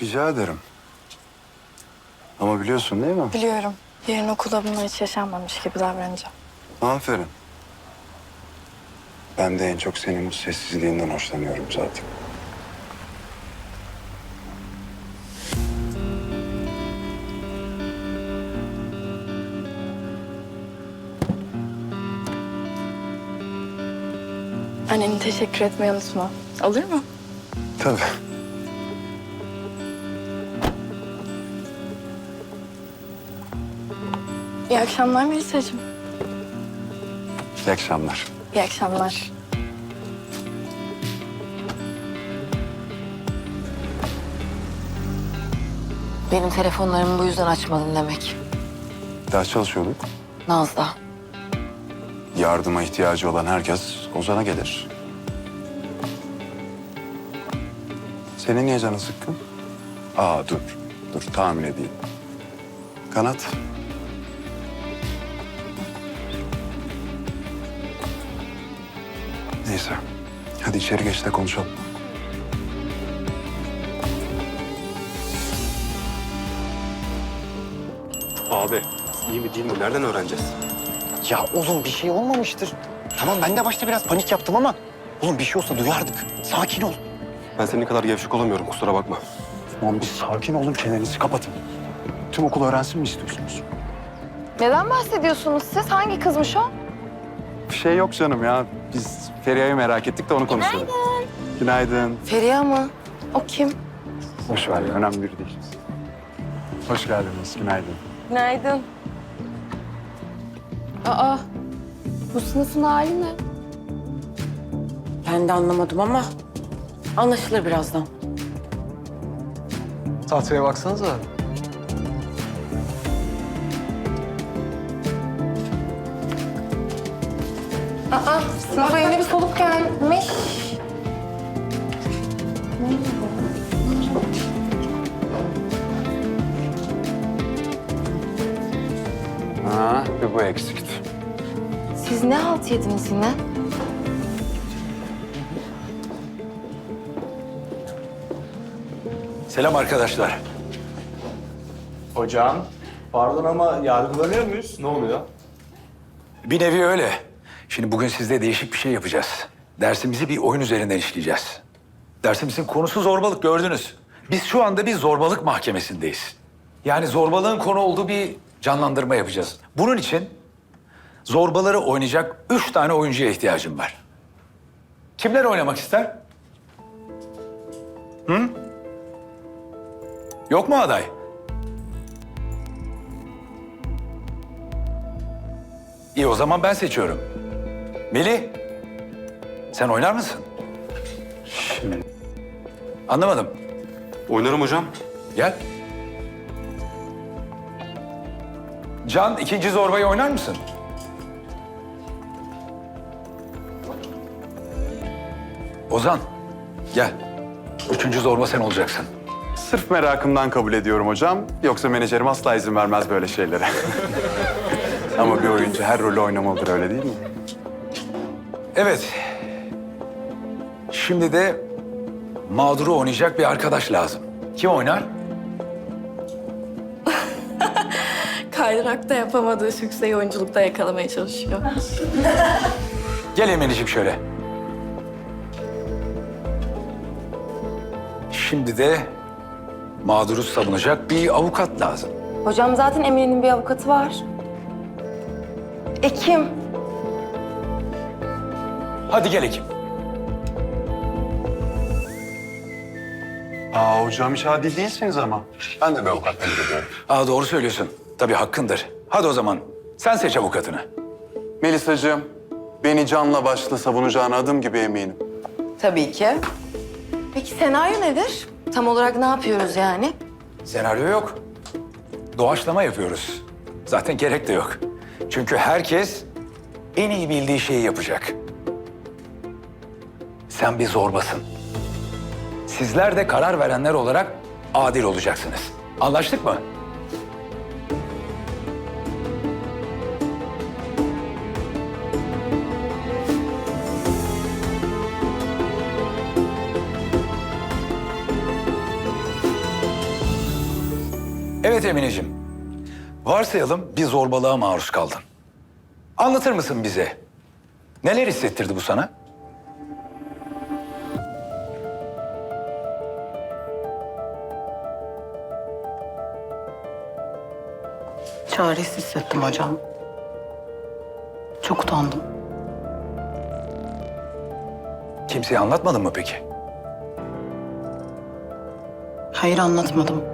Rica ederim. Ama biliyorsun değil mi? Biliyorum. Yarın okulda bunlar hiç yaşanmamış gibi davranacağım. Aferin. Ben de en çok senin bu sessizliğinden hoşlanıyorum zaten. Anneni teşekkür etmeyi unutma. Olur mu? Tabii. İyi akşamlar Melisa'cığım. İyi akşamlar. İyi akşamlar. Benim telefonlarımı bu yüzden açmadın demek. Ders çalışıyorduk. Naz'da. Yardıma ihtiyacı olan herkes Ozan'a gelir. Senin niye canın sıkkın? Aa dur. Dur tahmin edeyim. Kanat. Neyse. Hadi içeri geç de konuşalım. Abi iyi mi değil mi nereden öğreneceğiz? Ya oğlum bir şey olmamıştır. Tamam ben de başta biraz panik yaptım ama... Oğlum bir şey olsa duyardık. Sakin ol. Ben senin kadar gevşek olamıyorum kusura bakma. Tamam bir sakin olun çenenizi kapatın. Tüm okul öğrensin mi istiyorsunuz? Neden bahsediyorsunuz siz? Hangi kızmış o? Bir şey yok canım ya. Biz Feriha'yı merak ettik de onu konuşalım. Günaydın. Günaydın. Feriha mı? O kim? Boş ver ya, önemli biri değil. Hoş geldiniz, günaydın. Günaydın. Aa, bu sınıfın hali ne? Ben de anlamadım ama anlaşılır birazdan. Tahtaya baksanıza. Aa, sınıfa yeni bir soluk gelmiş. Ha, bir bu eksikti. Siz ne halt yediniz yine? Selam arkadaşlar. Hocam, pardon ama yargılanıyor muyuz? Ne oluyor? Bir nevi öyle. Şimdi bugün sizde değişik bir şey yapacağız. Dersimizi bir oyun üzerinden işleyeceğiz. Dersimizin konusu zorbalık gördünüz. Biz şu anda bir zorbalık mahkemesindeyiz. Yani zorbalığın konu olduğu bir canlandırma yapacağız. Bunun için zorbaları oynayacak üç tane oyuncuya ihtiyacım var. Kimler oynamak ister? Hı? Yok mu aday? İyi o zaman ben seçiyorum. Melih, sen oynar mısın? Anlamadım. Oynarım hocam. Gel. Can, ikinci zorbayı oynar mısın? Ozan, gel. Üçüncü zorba sen olacaksın. Sırf merakımdan kabul ediyorum hocam. Yoksa menajerim asla izin vermez böyle şeylere. Ama bir oyuncu her rolü oynamalıdır öyle değil mi? Evet. Şimdi de mağduru oynayacak bir arkadaş lazım. Kim oynar? Kaydırakta yapamadığı sükseyi oyunculukta yakalamaya çalışıyor. Gel Emeliciğim şöyle. Şimdi de mağduru savunacak bir avukat lazım. Hocam zaten Emine'nin bir avukatı var. Ekim. Hadi gel Ekim. Aa hocam hiç adil değilsiniz ama. Ben de bir avukat kabul ediyorum. Aa doğru söylüyorsun. Tabii hakkındır. Hadi o zaman sen seç avukatını. Melisa'cığım, beni canla başla savunacağına adım gibi eminim. Tabii ki. Peki senaryo nedir? Tam olarak ne yapıyoruz yani? Senaryo yok. Doğaçlama yapıyoruz. Zaten gerek de yok. Çünkü herkes en iyi bildiği şeyi yapacak. Sen bir zorbasın. Sizler de karar verenler olarak adil olacaksınız. Anlaştık mı? Evet Emineciğim. Varsayalım bir zorbalığa maruz kaldın. Anlatır mısın bize? Neler hissettirdi bu sana? Çaresiz hissettim hocam. Çok utandım. Kimseye anlatmadın mı peki? Hayır anlatmadım.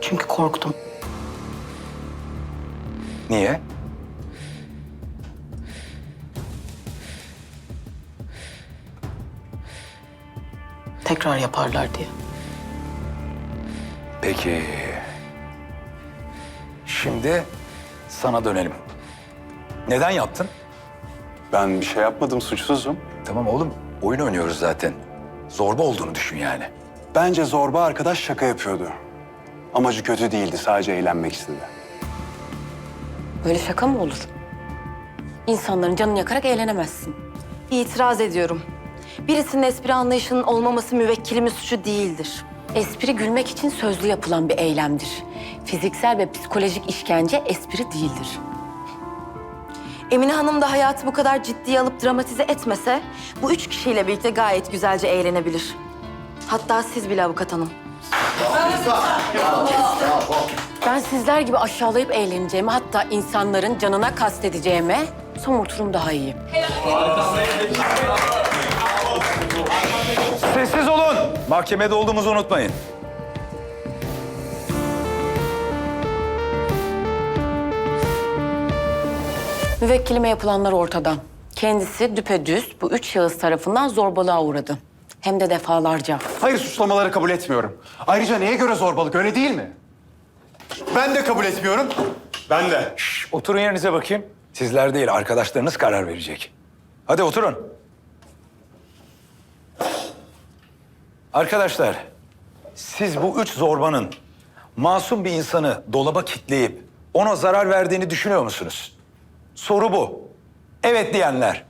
Çünkü korktum. Niye? Tekrar yaparlar diye. Peki. Şimdi sana dönelim. Neden yaptın? Ben bir şey yapmadım, suçsuzum. Tamam oğlum, oyun oynuyoruz zaten. Zorba olduğunu düşün yani. Bence zorba arkadaş şaka yapıyordu. Amacı kötü değildi, sadece eğlenmek istedi. Böyle şaka mı olur? İnsanların canını yakarak eğlenemezsin. İtiraz ediyorum. Birisinin espri anlayışının olmaması müvekkilimin suçu değildir. Espri gülmek için sözlü yapılan bir eylemdir. Fiziksel ve psikolojik işkence espri değildir. Emine Hanım da hayatı bu kadar ciddiye alıp dramatize etmese... ...bu üç kişiyle birlikte gayet güzelce eğlenebilir. Hatta siz bile avukat hanım. Ben sizler gibi aşağılayıp eğleneceğime, hatta insanların canına kastedeceğime somurturum daha iyi. Sessiz olun. Mahkemede olduğumuzu unutmayın. Müvekkilime yapılanlar ortada. Kendisi düpedüz bu üç şahıs tarafından zorbalığa uğradı. Hem de defalarca. Hayır, suçlamaları kabul etmiyorum. Ayrıca neye göre zorbalık, öyle değil mi? Ben de kabul etmiyorum. Ben de. Şş, oturun yerinize bakayım. Sizler değil, arkadaşlarınız karar verecek. Hadi oturun. Arkadaşlar, siz bu üç zorbanın masum bir insanı dolaba kitleyip ona zarar verdiğini düşünüyor musunuz? Soru bu. Evet diyenler.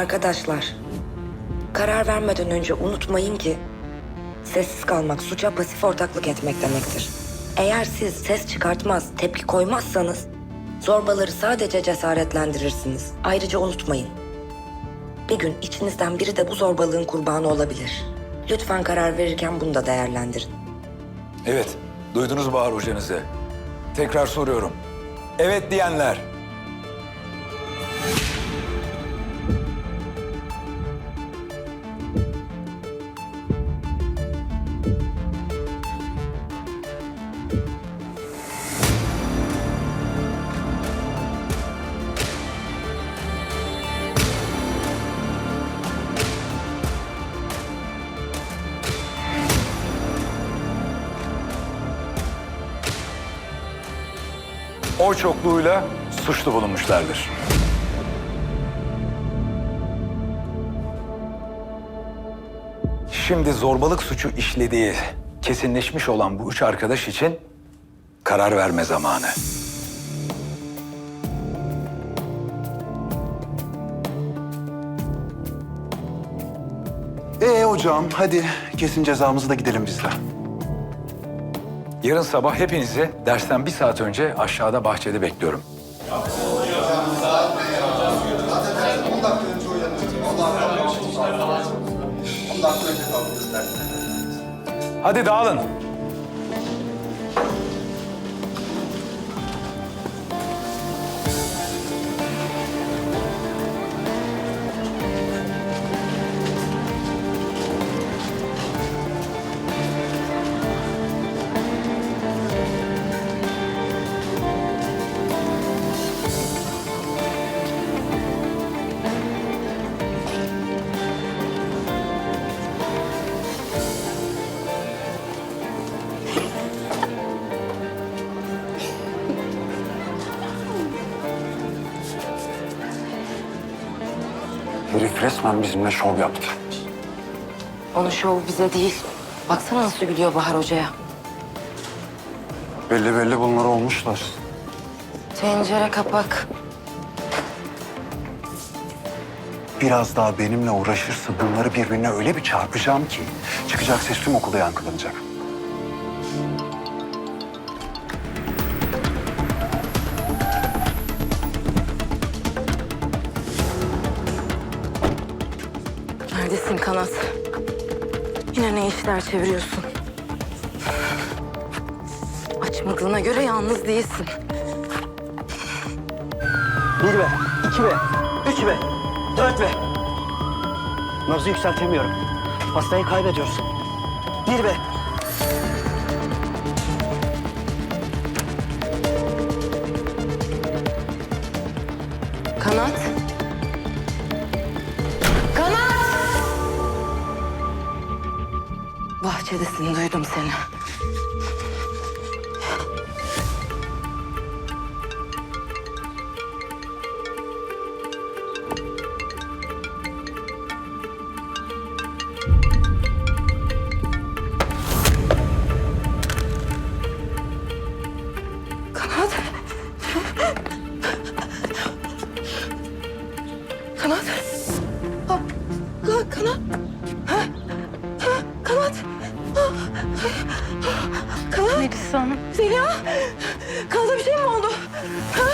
Arkadaşlar, karar vermeden önce unutmayın ki sessiz kalmak suça pasif ortaklık etmek demektir. Eğer siz ses çıkartmaz, tepki koymazsanız zorbaları sadece cesaretlendirirsiniz. Ayrıca unutmayın. Bir gün içinizden biri de bu zorbalığın kurbanı olabilir. Lütfen karar verirken bunu da değerlendirin. Evet, duydunuz Bahar hocanızı. Tekrar soruyorum. Evet diyenler. Oy çokluğuyla suçlu bulunmuşlardır. Şimdi zorbalık suçu işlediği kesinleşmiş olan bu üç arkadaş için karar verme zamanı. Ee hocam, hadi kesin cezamızı da gidelim biz de. Yarın sabah hepinizi dersten bir saat önce aşağıda bahçede bekliyorum. Hadi dağılın. Resmen bizimle şov yaptı. Onun şovu bize değil. Baksana nasıl gülüyor Bahar Hoca'ya. Belli belli bunlar olmuşlar. Tencere kapak. Biraz daha benimle uğraşırsa bunları birbirine öyle bir çarpacağım ki çıkacak ses tüm okulda yankılanacak. İşler çeviriyorsun? Açmadığına göre yalnız değilsin. Bir be, iki be, üç be, dört be. Nabzı yükseltemiyorum. Hastayı kaybediyoruz. Bir be. Kanat! Bahçedesin, duydum seni. Kanat. Kanat. Ha, ka- kanat. Kanat. Melisa Hanım. Zeliha. Kanata bir şey mi oldu? Ha?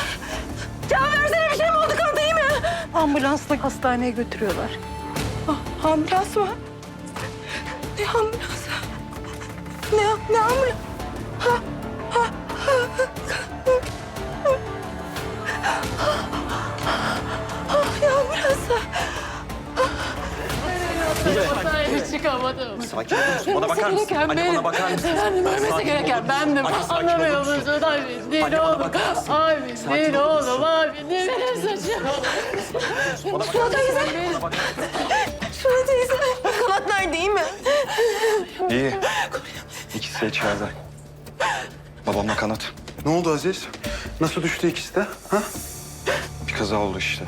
Cevap versene bir şey mi oldu? Kanata iyi mi? Ambulansla hastaneye götürüyorlar. Ah, ambulans mı? Ne ambulans? Ne, ne ambulans? Çıkamadım. Sakin ol. Bana bakar mısın? Anne bana bakar mısın? Yani ölmesi gereken bendim. Anne, sakin Anlamıyor olur musun? musun? Abi değil Anne, bana oğlum. bakar mısın? Abi Sakin değil olur musun? oğlum. Abi değil benim saçım. Suna teyze. Suna teyze. Kanat nerede iyi mi? İyi. İkisi de içeride. Babamla kanat. Ne oldu Aziz? Nasıl düştü ikisi de? Ha? Bir kaza oldu işte.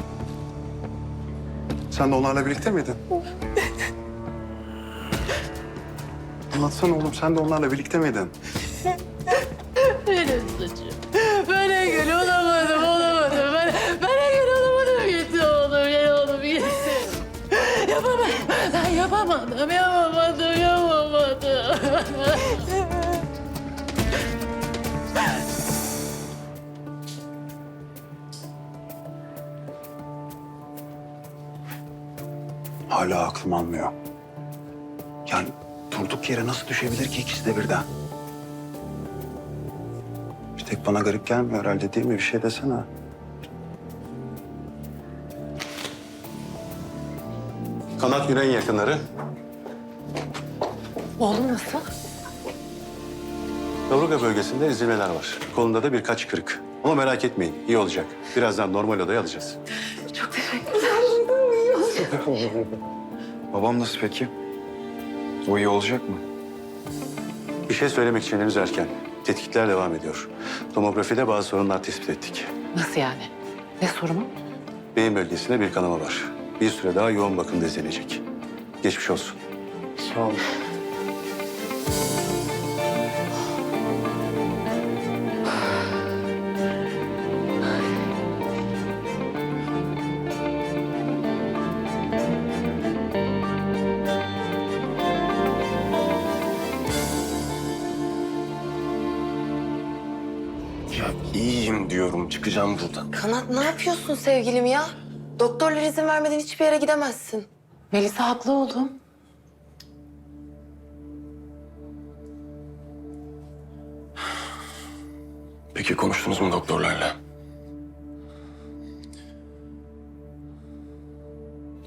Sen de onlarla birlikte miydin? Anlatsana oğlum sen de onlarla birlikte miydin? Benim saçım. Ben engel olamadım, olamadım. Ben, ben engel olamadım. Gitti oğlum, gel oğlum gitti. Yapamadım, ben yapamadım, yapamadım, yapamadım. Hala aklım almıyor. Durduk yere nasıl düşebilir ki ikisi de birden? Bir tek bana garip gelmiyor herhalde değil mi? Bir şey desene. Kanat Yüreğin yakınları. Oğlum nasıl? Kaburga bölgesinde ezilmeler var. Kolunda da birkaç kırık. Ama merak etmeyin, iyi olacak. Birazdan normal odaya alacağız. Babam nasıl peki? O iyi olacak mı? Bir şey söylemek için henüz erken. Tetkikler devam ediyor. Tomografide bazı sorunlar tespit ettik. Nasıl yani? Ne sorunu? Beyin bölgesinde bir kanama var. Bir süre daha yoğun bakımda izlenecek. Geçmiş olsun. Sağ ol. İyiyim diyorum. Çıkacağım buradan. Kanat ne yapıyorsun sevgilim ya? Doktorlar izin vermeden hiçbir yere gidemezsin. Melisa haklı oğlum. Peki konuştunuz mu doktorlarla?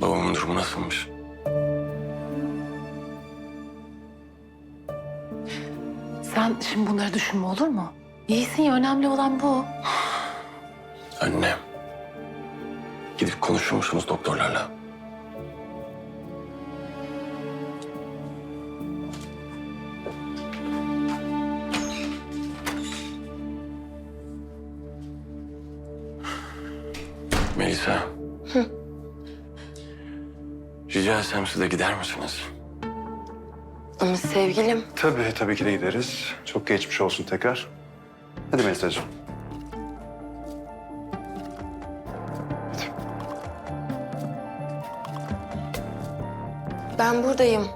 Babamın durumu nasılmış? Sen şimdi bunları düşünme olur mu? İyisin ya önemli olan bu. Anne. Gidip konuşur musunuz doktorlarla? Melisa. Rica etsem siz de gider misiniz? Ama sevgilim Tabii, tabii ki de gideriz. Çok geçmiş olsun tekrar. Hadi Melisa'cığım. ben buradayım.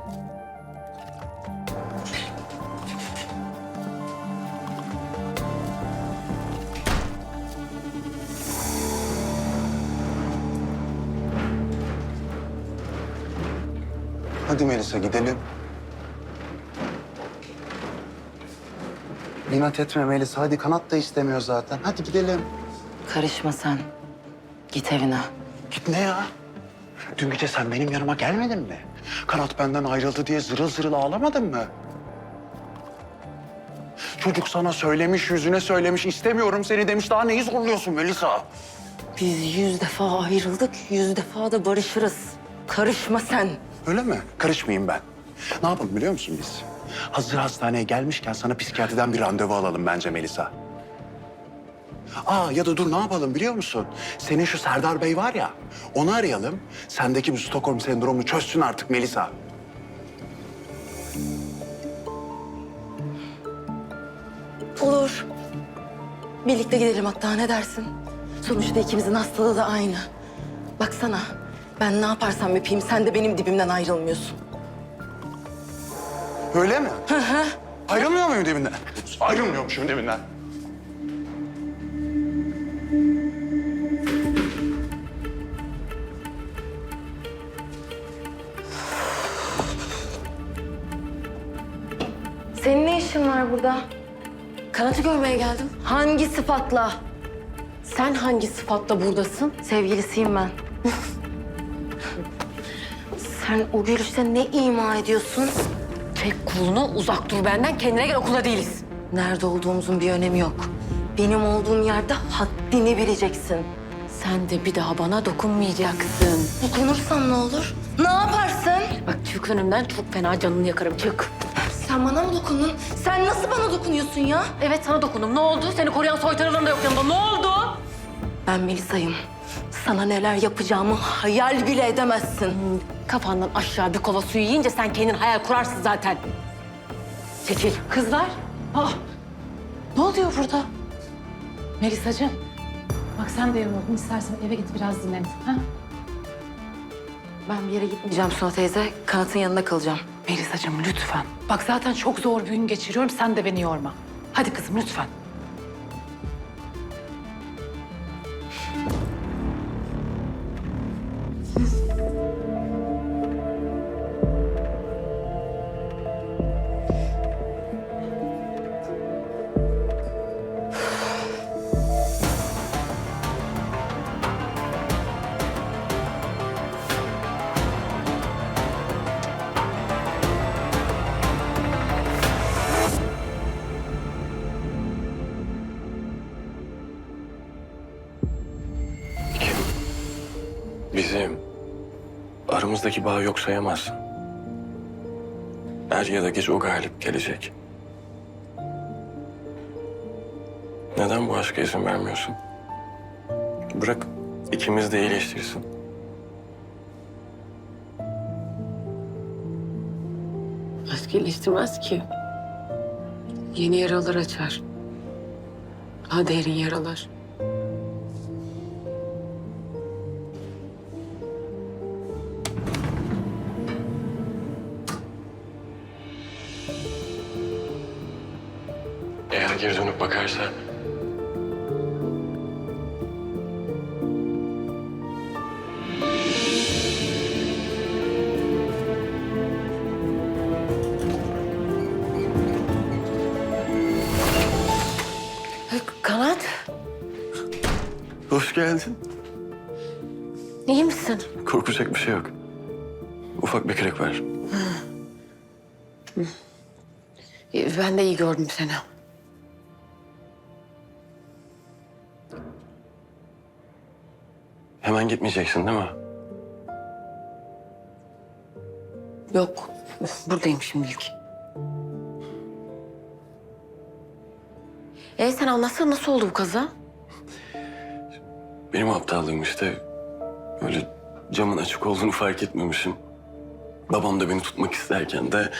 Hadi Melisa gidelim. İnat etme Melisa. Hadi kanat da istemiyor zaten. Hadi gidelim. Karışma sen. Git evine. Git ne ya? Dün gece sen benim yanıma gelmedin mi? Kanat benden ayrıldı diye zırıl zırıl ağlamadın mı? Çocuk sana söylemiş, yüzüne söylemiş, istemiyorum seni demiş. Daha neyi zorluyorsun Melisa? Biz yüz defa ayrıldık, yüz defa da barışırız. Karışma sen. Öyle mi? Karışmayayım ben. Ne yapalım biliyor musun biz? Hazır hastaneye gelmişken sana psikiyatriden bir randevu alalım bence Melisa. Aa ya da dur ne yapalım biliyor musun? Senin şu Serdar Bey var ya, onu arayalım. Sendeki bu Stockholm sendromunu çözsün artık Melisa. Olur. Birlikte gidelim hatta ne dersin? Sonuçta ikimizin hastalığı da aynı. Baksana ben ne yaparsam yapayım sen de benim dibimden ayrılmıyorsun. Öyle mi? Hı hı. Ayrılmıyor muyum deminden? Ayrılmıyormuşum deminden. Senin ne işin var burada? Kanat'ı görmeye geldim. Hangi sıfatla? Sen hangi sıfatla buradasın? Sevgilisiyim ben. sen o gülüşte ne ima ediyorsun? Çek kolunu, uzak dur benden. Kendine gel, okula değiliz. Nerede olduğumuzun bir önemi yok. Benim olduğum yerde haddini bileceksin. Sen de bir daha bana dokunmayacaksın. Dokunursam ne olur? Ne yaparsın? Bak çık önümden, çok fena canını yakarım. Çık. Sen bana mı dokundun? Sen nasıl bana dokunuyorsun ya? Evet, sana dokundum. Ne oldu? Seni koruyan soytarıların da yok yanında. Ne oldu? Ben Melisa'yım. Sana neler yapacağımı hayal bile edemezsin. Kafandan aşağı bir kova suyu yiyince sen kendin hayal kurarsın zaten. Çekil. Kızlar. Ah. Ne oluyor burada? Melisacığım. Bak sen de yoruldun. İstersen eve git biraz dinlen. Ha? Ben bir yere gitmeyeceğim Suna teyze. Kanat'ın yanında kalacağım. Melisacığım lütfen. Bak zaten çok zor bir gün geçiriyorum. Sen de beni yorma. Hadi kızım lütfen. Aramızdaki bağı yok sayamazsın. Er ya da geç o galip gelecek. Neden bu aşka izin vermiyorsun? Bırak ikimiz de iyileştirsin. Aşk iyileştirmez ki. Yeni yaralar açar. Daha derin yaralar. Bakarsa Kanat, Hoş geldin. iyi misin? Korkacak bir şey yok. Ufak bir kırık var. Ben de iyi gördüm seni. Hemen gitmeyeceksin değil mi? Yok, buradayım şimdilik. Ee sen anlatsana nasıl oldu bu kaza? Benim aptallığım işte. Öyle camın açık olduğunu fark etmemişim. Babam da beni tutmak isterken de